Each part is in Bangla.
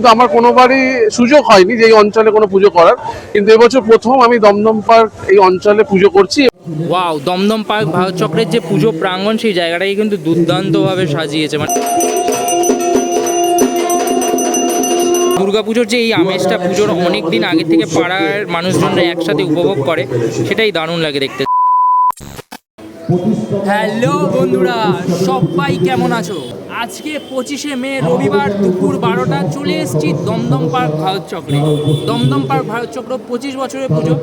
কিন্তু আমার কোনোবারই সুযোগ হয়নি যে এই অঞ্চলে কোনো পুজো করার। কিন্তু এবছর প্রথম আমি দমদম পার্ক এই অঞ্চলে পুজো করছি। ওয়াও দমদম পার্ক ভারত চক্রের যে পুজো প্রাঙ্গণ সেই জায়গাটাকে কিন্তু দুর্দান্তভাবে সাজিয়েছে। মানে দুর্গাপুজোর যে এই আমেজটা পুজোর অনেক দিন আগে থেকে পাড়ার মানুষজনরা একসাথে উপভোগ করে সেটাই দারুণ লাগে দেখতে। হ্যালো বন্ধুরা সবাই কেমন আছো? আজকে পঁচিশে মে, রবিবার দুপুর বারোটা, চলে এসেছি দমদম পার্ক ভারত চক্রে। দমদম পার্ক ভারত চক্র পঁচিশ বছরের পুজো।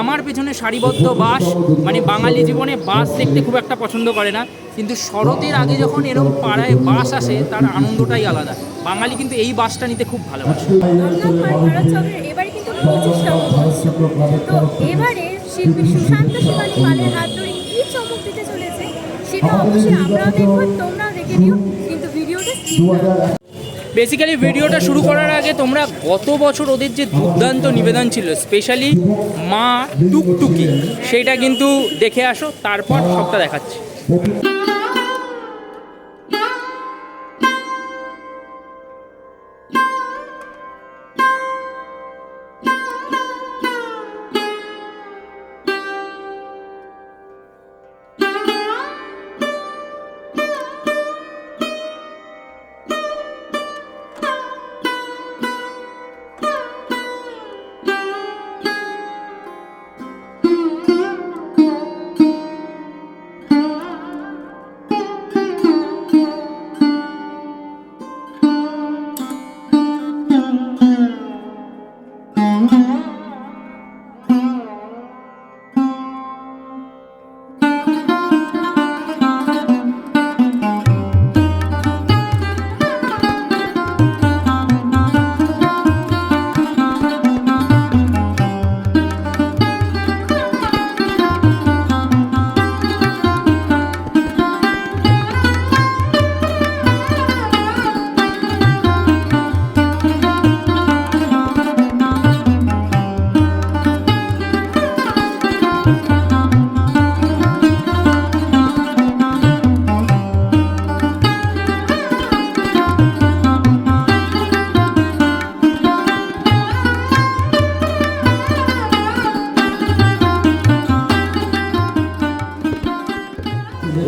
আমার পেছনে সারিবদ্ধ বাস মানে বাঙালি জীবনে বাস দেখতে খুব একটা পছন্দ করে না। কিন্তু শরতের আগে যখন এরকম পাড়ায় বাস আসে, তার আনন্দটাই আলাদা। বাঙালি কিন্তু এই বাসটা নিতে খুব ভালোবাসে। শিল্পী সুশান্ত শিবানী পালের হাত ধরে কি চমক দিতে চলেছে, সেটা অবশ্যই আমরাও দেখব, তোমরাও দেখে নিও কিন্তু ভিডিওটা স্কিপ করো না। বেসিক্যালি ভিডিওটা শুরু করার আগে তোমরা গত বছর ওদের যে দুর্দান্ত নিবেদন ছিল স্পেশালি মা টুকটুকি সেটা কিন্তু দেখে আসো, তারপর সবটা দেখাচ্ছি।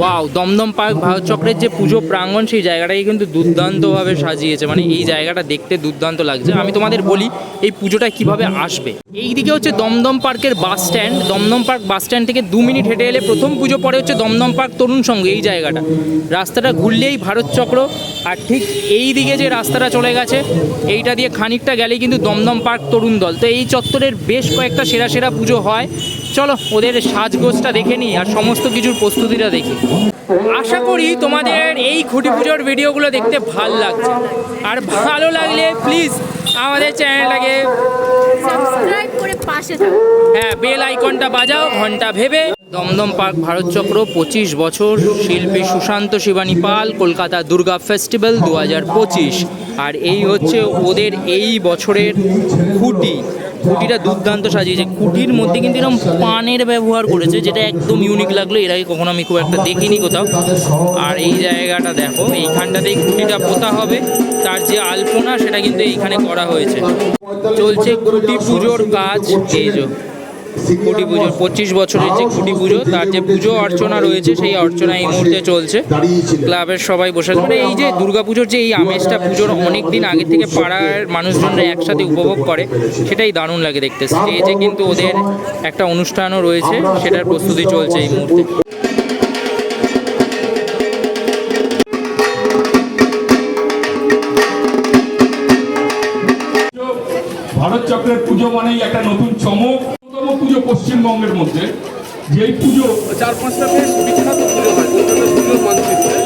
ওয়াও দমদম পার্ক ভারত চক্রের যে পুজো প্রাঙ্গণ, সেই জায়গাটাকে কিন্তু দুর্দান্তভাবে সাজিয়েছে। মানে এই জায়গাটা দেখতে দুর্দান্ত লাগছে। আমি তোমাদের বলি, এই পুজোটা কীভাবে আসবে? এই দিকে হচ্ছে দমদম পার্কের bus stand. Dum Dum park bus stand থেকে দু মিনিট হেঁটে এলে প্রথম পুজো পরে হচ্ছে দমদম পার্ক তরুণ সঙ্গ এই জায়গাটা। রাস্তাটা ঘুরলেই ভারত চক্র। আর ঠিক এই দিকে যে রাস্তাটা চলে গেছে, এইটা দিয়ে খানিকটা গেলেই কিন্তু দমদম পার্ক তরুণ দল। তো এই চত্বরের বেশ কয়েকটা সেরা সেরা পুজো হয়। চলো ওদের সাজগোজটা দেখে নিই আর সমস্ত কিছুর প্রস্তুতিটা দেখি। আশা করি তোমাদের এই খুঁটি পুজোর ভিডিওগুলো দেখতে ভালো লাগছে। আর ভালো লাগলে প্লিজ আমাদের চ্যানেলটাকে সাবস্ক্রাইব করে পাশে থাকো। হ্যাঁ বেল আইকনটা বাজাও ঘণ্টা ভেবে। দমদম পার্ক ভারত চক্র পঁচিশ বছর শিল্পী সুশান্ত শিবানী পাল কলকাতা দুর্গা ফেস্টিভ্যাল দু হাজার পঁচিশ। আর এই হচ্ছে ওদের এই বছরের খুঁটি। খুঁটিটা দুর্দান্ত সাজিয়েছে। কুটির মধ্যে কিন্তু এরকম পানের ব্যবহার করেছে, যেটা একদম ইউনিক লাগল। এর আগে কখনো আমি খুব একটা দেখিনি কোথাও। আর এই জায়গাটা দেখো, এইখানটাতেই কুটিটা পোতা হবে। তার যে আলপনা, সেটা কিন্তু এইখানে করা হয়েছে। চলছে কুটি পুজোর কাজ। এই যে খুঁটি পুজোর, পঁচিশ বছরের যে খুঁটি পুজো, তার যে পুজো অর্চনা রয়েছে, সেই অর্চনা এই মুহূর্তে চলছে। ক্লাবের সবাই বসে মানে এই যে দুর্গাপুজোর যে এই আমেজটা পুজোর অনেক দিন আগে থেকে পাড়ার মানুষজনরা একসাথে উপভোগ করে, সেটাই দারুণ লাগে দেখতে। স্টেজে কিন্তু ওদের একটা অনুষ্ঠানও রয়েছে, সেটার প্রস্তুতি চলছে এই মুহূর্তে। ভারত চক্রের পুজো মানেই একটা নতুন পুজো পশ্চিমবঙ্গের মধ্যে যেই পুজো চার পাঁচটা বেশ বিখ্যাত পুজো হয় কলকাতার পুজোর মানচিত্রে।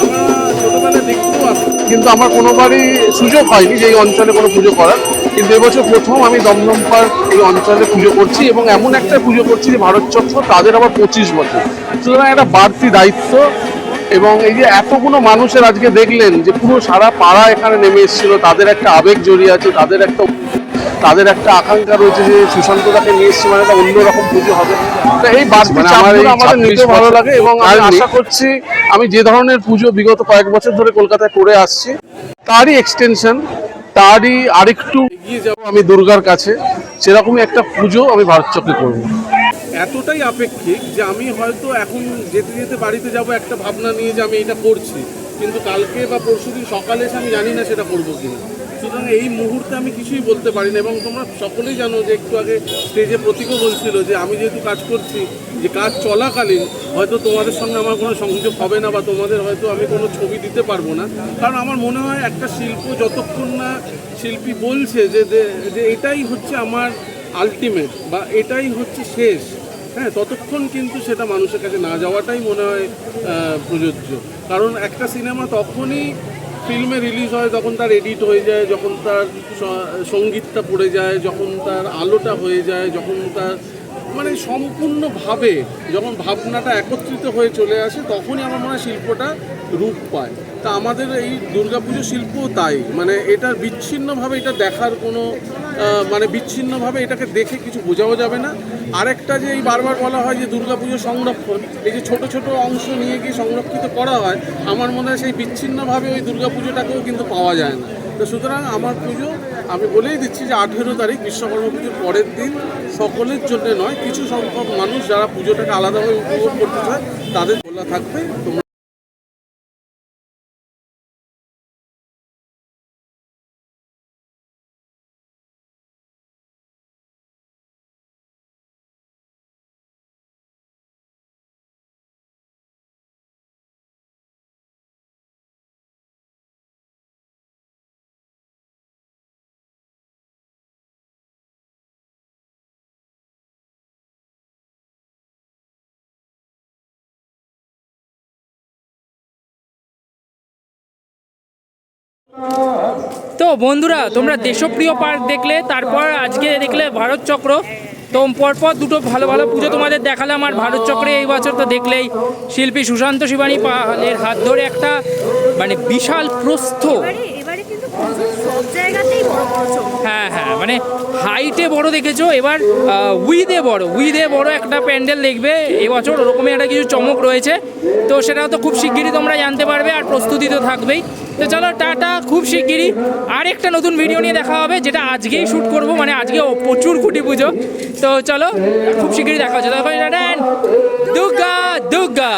আমরা ছোটোবেলায় দেখতেও আসি। কিন্তু আমার কোনোবারই সুযোগ হয়নি যে এই অঞ্চলে কোনো পুজো করার। কিন্তু এবছর প্রথম আমি দমদম পার্ক এই অঞ্চলে পুজো করছি এবং এমন একটা পুজো করছি যে ভারত চক্র তাদের আবার পঁচিশ বছর। সুতরাং একটা বাড়তি দায়িত্ব এবং এই যে এতগুলো মানুষের আজকে দেখলেন যে পুরো সারা পাড়া এখানে নেমে এসেছিল তাদের একটা আবেগ জড়িয়ে আছে তাদের একটা তাদের একটা আকাঙ্ক্ষা রয়েছে যে সুশান্তদাকে নিয়ে এসছি মানে একটা অন্যরকম পুজো হবে। তো এই বাড়তি মানে চাপগুলো আমাদের নিতে ভালো লাগে এবং আমি আশা করছি আমি যে ধরনের পুজো বিগত কয়েক বছর ধরে কলকাতায় করে আসছি তারই এক্সটেনশন তারই আরেকটু এগিয়ে যাব আমি দুর্গার কাছে। সেরকমই একটা পুজো আমি ভারত চক্রে করব। এতটাই আপেক্ষিক যে আমি হয়তো এখন যেতে যেতে বাড়িতে যাব একটা ভাবনা নিয়ে যে আমি এটা করছি। কিন্তু কালকে বা পরশুদিন সকালে এসে আমি জানি না সেটা করব কিনা। সুতরাং এই মুহূর্তে আমি কিছুই বলতে পারি না, এবং তোমরা সকলেই জানো যে একটু আগে স্টেজে প্রতীকও বলছিল যে আমি যেহেতু কাজ করছি, যে কাজ চলাকালীন হয়তো তোমাদের সঙ্গে আমার কোনো সংযোগ হবে না বা তোমাদের হয়তো আমি কোনো ছবি দিতে পারব না। কারণ আমার মনে হয় একটা শিল্প যতক্ষণ না শিল্পী বলছে যে, যে- এটাই হচ্ছে আমার আলটিমেট বা এটাই হচ্ছে শেষ হ্যাঁ ততক্ষণ কিন্তু সেটা মানুষের কাছে না যাওয়াটাই মনে হয় প্রযোজ্য। কারণ একটা সিনেমা তখনই ফিল্মে রিলিজ হয়, যখন তার এডিট হয়ে যায়, যখন তার সঙ্গীতটা পড়ে যায়, যখন তার আলোটা হয়ে যায়, যখন তার মানে সম্পূর্ণভাবে যখন ভাবনাটা একত্রিত হয়ে চলে আসে, তখনই আমার মনে হয় শিল্পটা রূপ পায়। তা আমাদের এই দুর্গাপুজো শিল্পও তাই। মানে এটা বিচ্ছিন্নভাবে এটা দেখার কোনো মানে বিচ্ছিন্নভাবে এটাকে দেখে কিছু বোঝাও যাবে না। আরেকটা যে এই বারবার বলা হয় যে দুর্গাপুজো সংরক্ষণ, এই যে ছোট ছোট অংশ নিয়ে গিয়ে সংরক্ষিত করা হয়, আমার মনে হয় সেই বিচ্ছিন্নভাবে ওই দুর্গাপুজোটাকেও কিন্তু পাওয়া যায় না। তো সুতরাং আমার পুজো, আমি বলেই দিচ্ছি যে আঠেরো তারিখ বিশ্বকর্মা পুজোর পরের দিন সকলের জন্য নয়, কিছু সংখ্যক মানুষ যারা পুজোটাকে আলাদাভাবে উপভোগ করতে চায়, তাদের বলা থাকবে। তো বন্ধুরা, তোমরা দেশপ্রিয় পার্ক দেখলে, তারপর আজকে দেখলে ভারত চক্র। তো পরপর দুটো ভালো ভালো পুজো তোমাদের দেখালাম, আর ভারত চক্রে এই বছর তো দেখলেই শিল্পী সুশান্ত শিবানী পালের হাত ধরে একটা মানে বিশাল প্রস্থ। জায়গাতেই বড় বড় হ্যাঁ হ্যাঁ মানে হাইটে বড় দেখেছ, এবার উইদে বড় উইদে বড় একটা প্যান্ডেল দেখবে এবছর, ওরকমই একটা কিছু চমক রয়েছে। তো সেটা তো খুব শিগগিরই তোমরা জানতে পারবে আর প্রস্তুতি তো থাকবেই। তো চলো, টাটা, খুব শিগগিরই। আর একটা নতুন ভিডিও নিয়ে দেখা হবে, যেটা আজকেই শ্যুট করব মানে আজকে প্রচুর খুঁটি পুজো। তো চলো, খুব শিগগিরই দেখা হচ্ছে। তখন দুর্গা দুর্গা